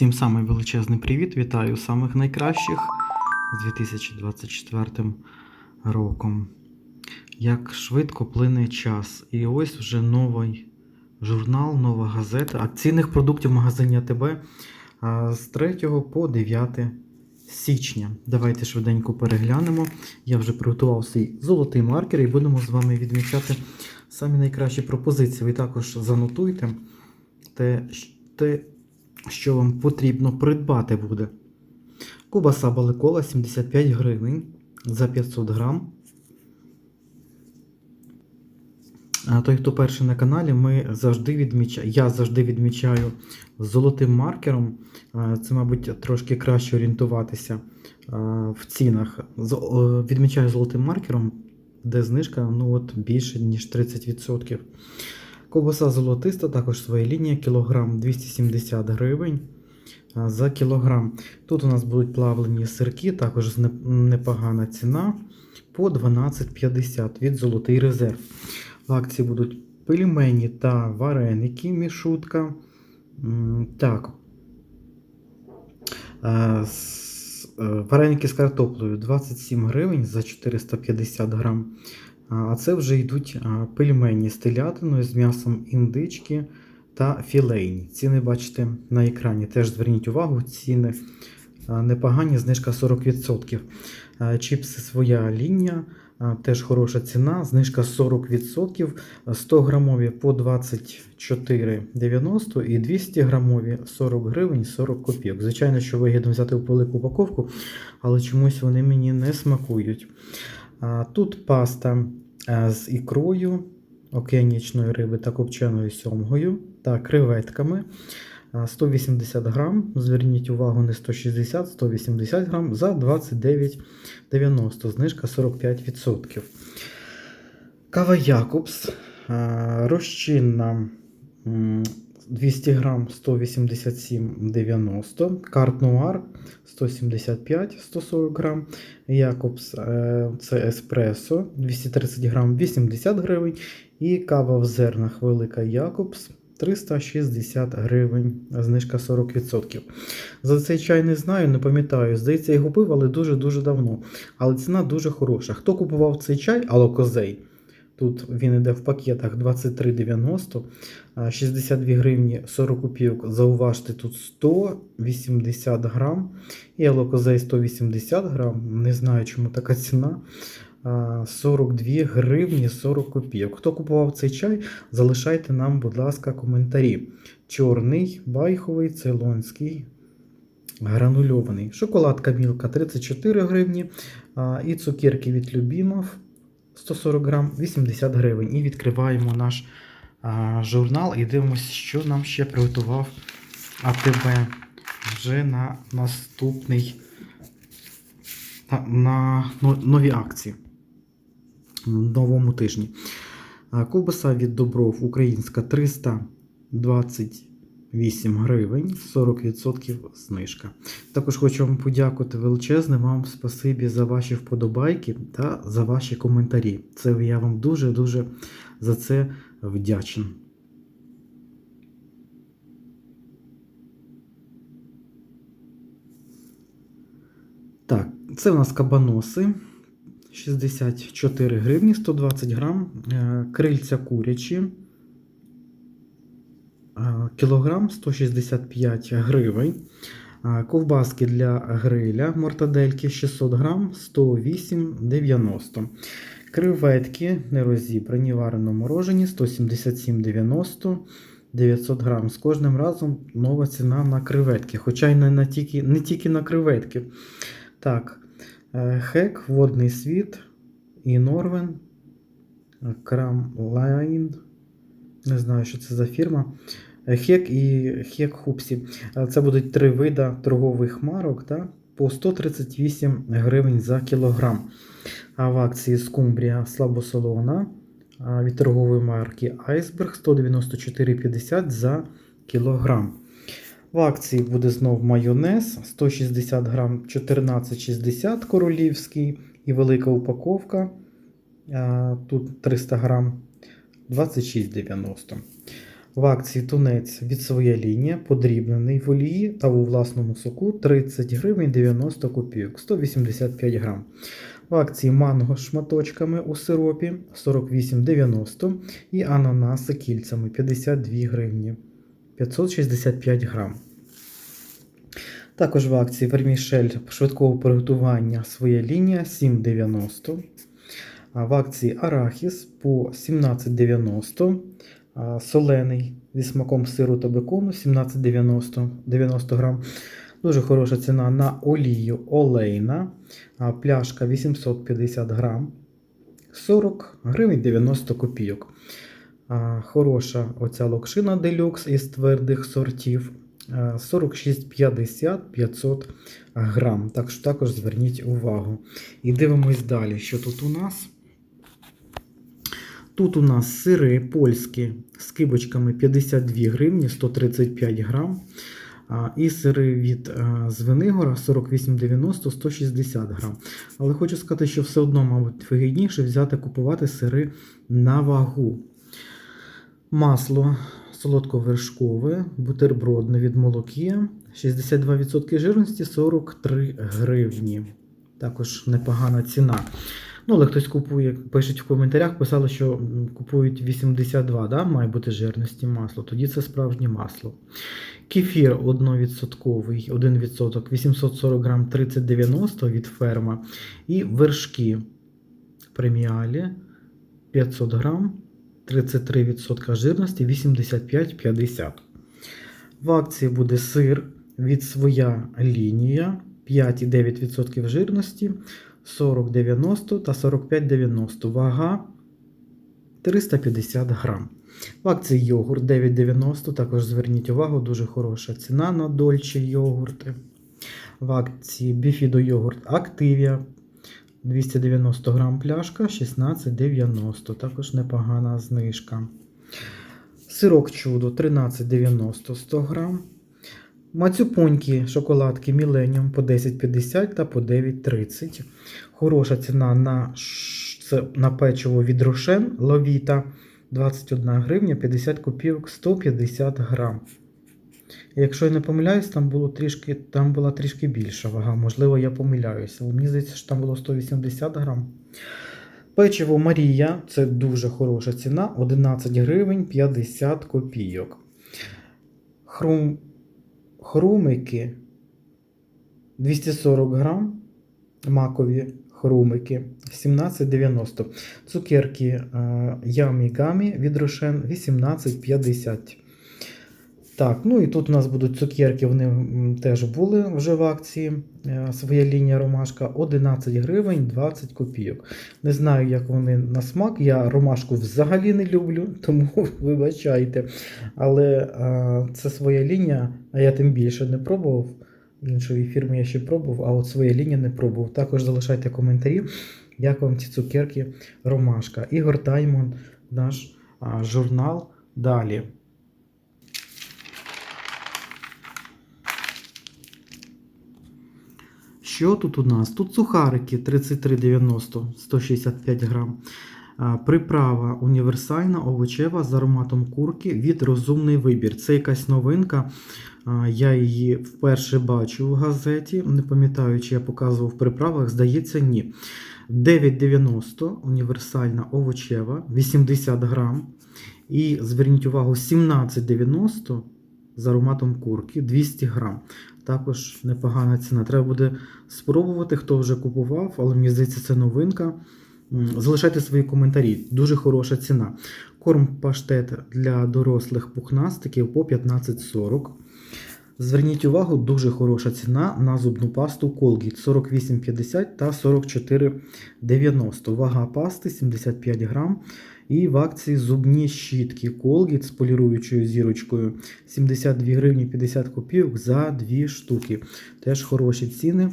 Всім самий величезний привіт! Вітаю самих найкращих з 2024 роком. Як швидко плине час. І ось вже новий журнал, нова газета акційних продуктів магазині АТБ з 3 по 9 січня. Давайте швиденько переглянемо. Я вже приготував свій золотий маркер і будемо з вами відмічати самі найкращі пропозиції. Ви також занотуйте те, те що вам потрібно придбати буде. Кубаса баликола 75 гривень за 500 грам. Той, хто перший на каналі, ми завжди відмічаємо, я завжди відмічаю золотим маркером. Це, мабуть, трошки краще орієнтуватися в цінах. Відмічаю золотим маркером, де знижка ну, от, більше, ніж 30%. Ковбаса золотиста, також своя лінія, кілограм 270 гривень за кілограм. Тут у нас будуть плавлені сирки, також непогана ціна по 12,50 від золотий резерв. В акції будуть пельмені та вареники, мішутка. Так. Е, Вареники з картоплею 27 гривень за 450 грам. А це вже йдуть пельмені з телятиною, з м'ясом індички та філейні. Ціни бачите на екрані. Теж зверніть увагу, ціни непогані, знижка 40%. Чіпси своя лінія, теж хороша ціна, знижка 40%. 100 грамові по 24,90 і 200 грамові 40 гривень 40 копійок. Звичайно, що вигідно взяти в велику упаковку, але чомусь вони мені не смакують. Тут паста е, з ікрою, океанічної риби та копченою сьомгою та креветками. 180 грам. Зверніть увагу, не 160, 180 грам за 29,90. Знижка 45%. Кава Якобс. Розчинна м, 200 грам 187,90. Карт Нуар 175 140 грам. Якобс е, це еспресо 230 грам 80 гривень. І кава в зернах Велика Якобс 360 гривень, знижка 40%. За цей чай не знаю, не пам'ятаю. Здається, його пив, але дуже-дуже давно. Але ціна дуже хороша. Хто купував цей чай, Алокозей? Тут він іде в пакетах 23,90, 62 гривні 40 копійок. Зауважте, тут 180 грам. І алокозей 180 грам. Не знаю, чому така ціна. 42 гривні 40 копійок. Хто купував цей чай, залишайте нам, будь ласка, коментарі. Чорний, байховий, цейлонський, гранульований. Шоколадка мілка 34 гривні. І цукерки від Любімов 140 грам 80 гривень. І відкриваємо наш а, журнал і дивимося, що нам ще приготував АТБ вже на наступний на, на но- нові акції новому тижні. Ковбаса від Добров українська 328 гривень, 40% знижка. Також хочу вам подякувати величезне вам спасибі за ваші вподобайки та за ваші коментарі. Це я вам дуже-дуже за це вдячен. Так, це у нас кабаноси. 64 гривні, 120 грам. Е, Крильця курячі. Е, Кілограм 165 гривень. Е, Ковбаски для гриля мортадельки 600 грам 108,90. Креветки нерозібрані, варено морожені 177,90 900 грам. З кожним разом нова ціна на креветки. Хоча й не, на тільки, не тільки на креветки. Так, е, хек, водний світ і Норвен. Крамлайн. Не знаю, що це за фірма. Е, Хек і Хек Хупсі. Е, Це будуть три вида торгових марок та, по 138 гривень за кілограм. А в акції скумбрія слабосолона від торгової марки Iceberg 194,50 за кілограм. В акції буде знов майонез 160 грам 14,60 королівський і велика упаковка. Тут 300 грам 26,90. В акції тунець від своя лінія, подрібнений в олії та у власному соку 30 гривень 90 копійок, 185 грам. В акції манго з шматочками у сиропі 48,90 і ананаси кільцями 52 гривні 565 грам. Також в акції вермішель швидкого приготування своя лінія 7,90. А В акції арахіс по 17,90. Солений зі смаком сиру та бекону 17,90 90 грам. Дуже хороша ціна на олію олейна. Пляшка 850 грам. 40 гривень 90 копійок. Хороша оця локшина делюкс із твердих сортів. 46,50 500 грам. Так що також зверніть увагу. І дивимось далі, що тут у нас. Тут у нас сири польські з кибочками 52 гривні 135 грам. І сири від Звенигора 48,90 160 грам. Але хочу сказати, що все одно, мабуть, вигідніше взяти купувати сири на вагу. Масло солодковершкове, бутербродне від молокія 62% жирності 43 гривні. Також непогана ціна. Ну, але хтось купує, пишуть в коментарях, писали, що купують 82, да, має бути жирності масло. Тоді це справжнє масло. Кефір 1%, 1% 840 грам 3090 від ферма. І вершки преміалі 500 грам 33% жирності 85,50. В акції буде сир від своя лінія 5,9% жирності 40,90 та 45,90. Вага 350 грам. В акції йогурт 9,90. Також зверніть увагу, дуже хороша ціна на дольче йогурти. В акції біфідо йогурт Активія 290 грам пляшка 16,90. Також непогана знижка. Сирок чудо 13,90 100 грам. Мацюпоньки шоколадки Millennium по 10,50 та по 9,30. Хороша ціна на, на печиво від Рошен Ловіта 21 гривня 50 копійок 150 грам. Якщо я не помиляюсь, там, було трішки, там була трішки більша вага. Можливо, я помиляюся. Мені здається, що там було 180 грам. Печиво Марія це дуже хороша ціна 11 гривень 50 копійок. Хрум... Хрумики 240 грам. Макові хрумики 17,90. Цукерки ямі гамі Gummy від Рошен 18,50. Так, ну і тут у нас будуть цукерки, вони теж були вже в акції. Е, Своя лінія ромашка 11 гривень 20 копійок. Не знаю, як вони на смак. Я ромашку взагалі не люблю, тому вибачайте. Але е, це своя лінія, а я тим більше не пробував. Іншої фірми я ще пробував, а от своя лінія не пробував. Також залишайте коментарі, як вам ці цукерки ромашка. Ігор Таймон, наш а, журнал. Далі. Що тут у нас? Тут сухарики 33,90 165 грам. Приправа універсальна овочева з ароматом курки від розумний вибір. Це якась новинка. Я її вперше бачу в газеті. Не пам'ятаю, чи я показував в приправах. Здається, ні. 9,90 універсальна овочева, 80 грам. І зверніть увагу, 17,90 з ароматом курки 200 грам. Також непогана ціна. Треба буде спробувати, хто вже купував, але мені здається, це новинка. Залишайте свої коментарі. Дуже хороша ціна. Корм паштет для дорослих пухнастиків по 15,40. Зверніть увагу, дуже хороша ціна на зубну пасту Colgate 48,50 та 44,90. Вага пасти 75 грам. І в акції зубні щітки Colgate з поліруючою зірочкою 72 гривні 50 копійок за 2 штуки. Теж хороші ціни.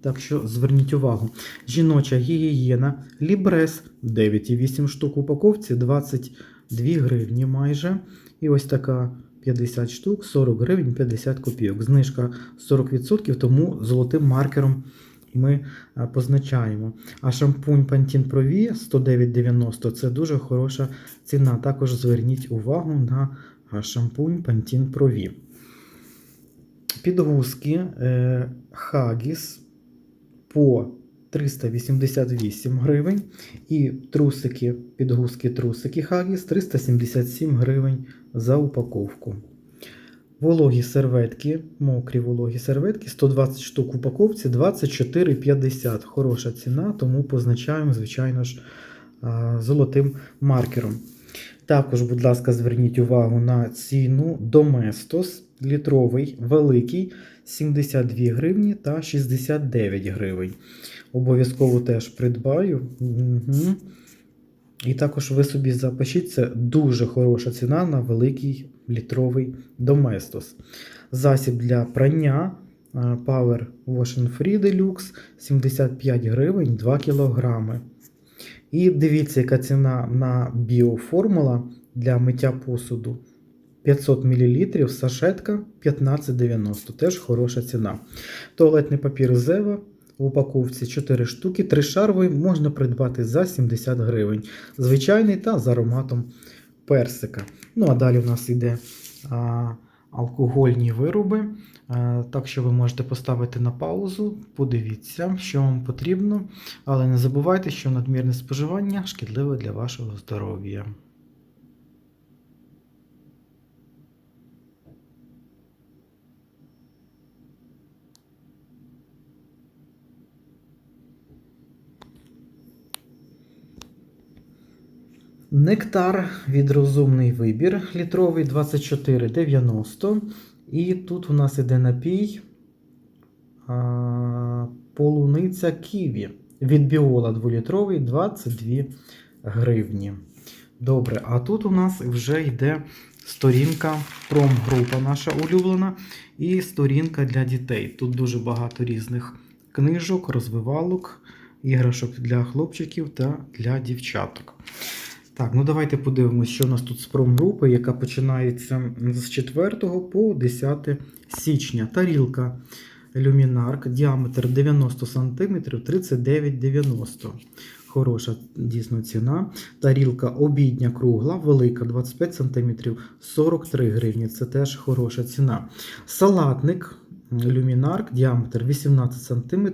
Так що зверніть увагу. Жіноча гігієна Лібрес 9,8 штук в упаковці 22 гривні майже. І ось така 50 штук, 40 гривень 50 копійок. Знижка 40%, тому золотим маркером ми позначаємо. А шампунь Pantene Pro V 109,90 це дуже хороша ціна. Також зверніть увагу на шампунь Pantene Pro V. Підгузки е, Haggis по 388 гривень. І трусики, підгузки трусики Haggis 377 гривень за упаковку. Вологі серветки, мокрі вологі серветки, 120 штук в упаковці, 24,50. Хороша ціна, тому позначаємо, звичайно ж, золотим маркером. Також, будь ласка, зверніть увагу на ціну Domestos літровий, великий 72 гривні та 69 гривень. Обов'язково теж придбаю. Угу. І також ви собі запишіть, це дуже хороша ціна на великий літровий Domestos. Засіб для прання Power Wash Free Deluxe 75 гривень 2 кілограми. І дивіться, яка ціна на біоформула для миття посуду. 500 мл сашетка 15,90. Теж хороша ціна. Туалетний папір Зева в упаковці 4 штуки, 3 шаровий можна придбати за 70 гривень. Звичайний та з ароматом персика. Ну, а далі в нас йде а, алкогольні вироби. А, так що ви можете поставити на паузу, подивіться, що вам потрібно. Але не забувайте, що надмірне споживання шкідливе для вашого здоров'я. Нектар від розумний вибір літровий 24,90. І тут у нас іде напій а, полуниця Ківі від Біола 2-літровий 22 гривні. Добре, а тут у нас вже йде сторінка промгрупа наша улюблена і сторінка для дітей. Тут дуже багато різних книжок, розвивалок, іграшок для хлопчиків та для дівчаток. Так, ну давайте подивимося, що у нас тут з промгрупи, яка починається з 4 по 10 січня. Тарілка Люмінарк, діаметр 90 см 39,90 Хороша дійсно ціна. Тарілка обідня кругла, велика 25 см 43 гривні. Це теж хороша ціна. Салатник Люмінарк, діаметр 18 см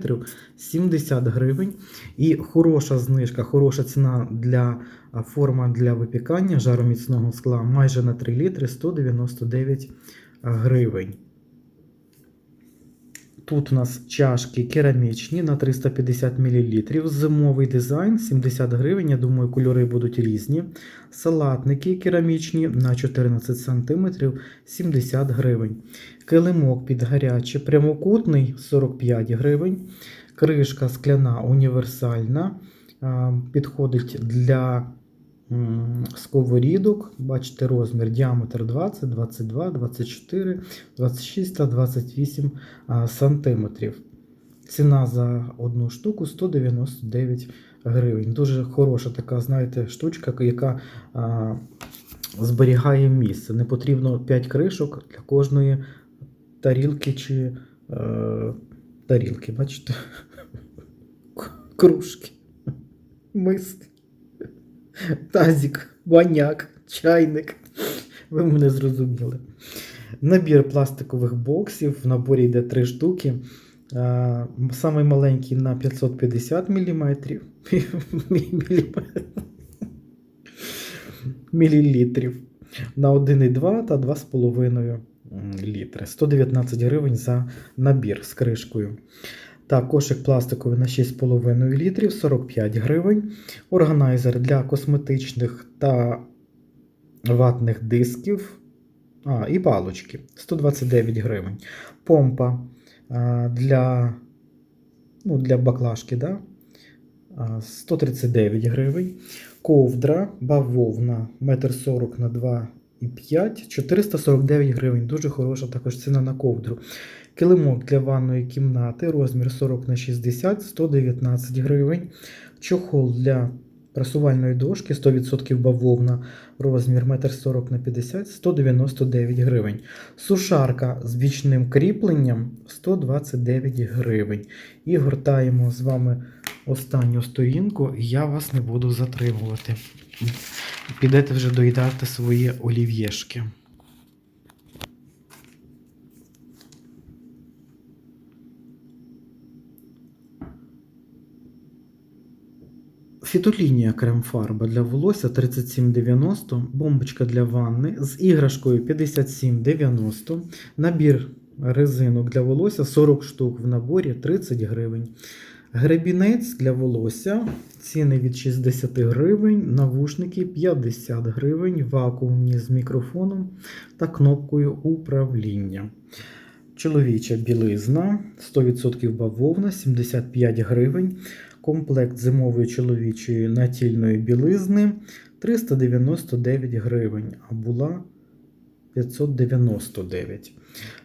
70 гривень. І хороша знижка, хороша ціна для форма для випікання жароміцного скла майже на 3 літри 199 гривень. Тут у нас чашки керамічні на 350 мл. Зимовий дизайн 70 гривень. Я думаю, кольори будуть різні. Салатники керамічні на 14 см 70 гривень. Килимок під гаряче, прямокутний 45 гривень. Кришка скляна універсальна. Підходить для сковорідок. Бачите, розмір, діаметр 20, 22, 24, 26 та 28 сантиметрів. Ціна за одну штуку 199 гривень. Дуже хороша така, знаєте, штучка, яка а, зберігає місце. Не потрібно 5 кришок для кожної тарілки чи е, тарілки, бачите? Кружки, миски. Тазик, баняк, чайник. Ви мене зрозуміли. Набір пластикових боксів. В наборі йде 3 штуки. Самий маленький на 550 мм. мілілітрів. На 1,2 та 2,5 літри. 119 гривень за набір з кришкою. Так, кошик пластиковий на 6,5 літрів 45 гривень. Органайзер для косметичних та ватних дисків. А, і палочки 129 гривень. Помпа для ну, для баклажки да? а, 139 гривень. Ковдра бавовна 1,40 на 2,5 449 гривень. Дуже хороша також ціна на ковдру. Килимок для ванної кімнати, розмір 40 на 60 119 гривень. Чохол для прасувальної дошки 100% бавовна, розмір 1,40 на 50 199 гривень. Сушарка з бічним кріпленням 129 гривень. І гортаємо з вами останню сторінку, я вас не буду затримувати. Підете вже доїдати свої олів'єшки. Фітолінія крем-фарба для волосся 37,90, бомбочка для ванни з іграшкою 57,90, набір резинок для волосся 40 штук в наборі 30 гривень. Гребінець для волосся, ціни від 60 гривень, навушники 50 гривень, вакуумні з мікрофоном та кнопкою управління. Чоловіча білизна 100% бавовна 75 гривень. Комплект зимової чоловічої натільної білизни 399 гривень, а була 599.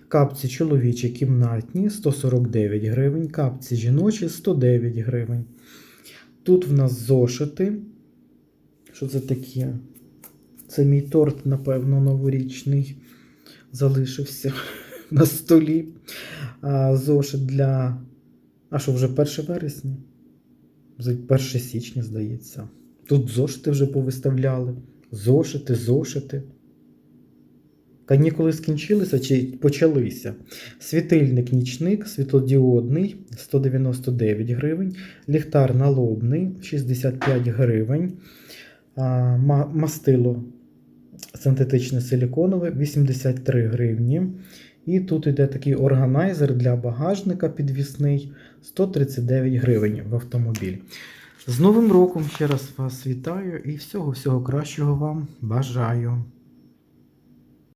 Капці чоловічі кімнатні 149 гривень, капці жіночі 109 гривень. Тут в нас зошити. Що це таке? Це мій торт, напевно, новорічний. Залишився на столі. Зошит для. А що, вже 1 вересня? Вже 1 січня, здається. Тут зошити вже повиставляли. Зошити, зошити. Канікули скінчилися чи почалися? Світильник нічник, світлодіодний 199 гривень, ліхтар налобний 65 гривень, мастило синтетичне силіконове 83 гривні. І тут йде такий органайзер для багажника підвісний 139 гривень в автомобіль. З Новим роком ще раз вас вітаю і всього-всього кращого вам бажаю.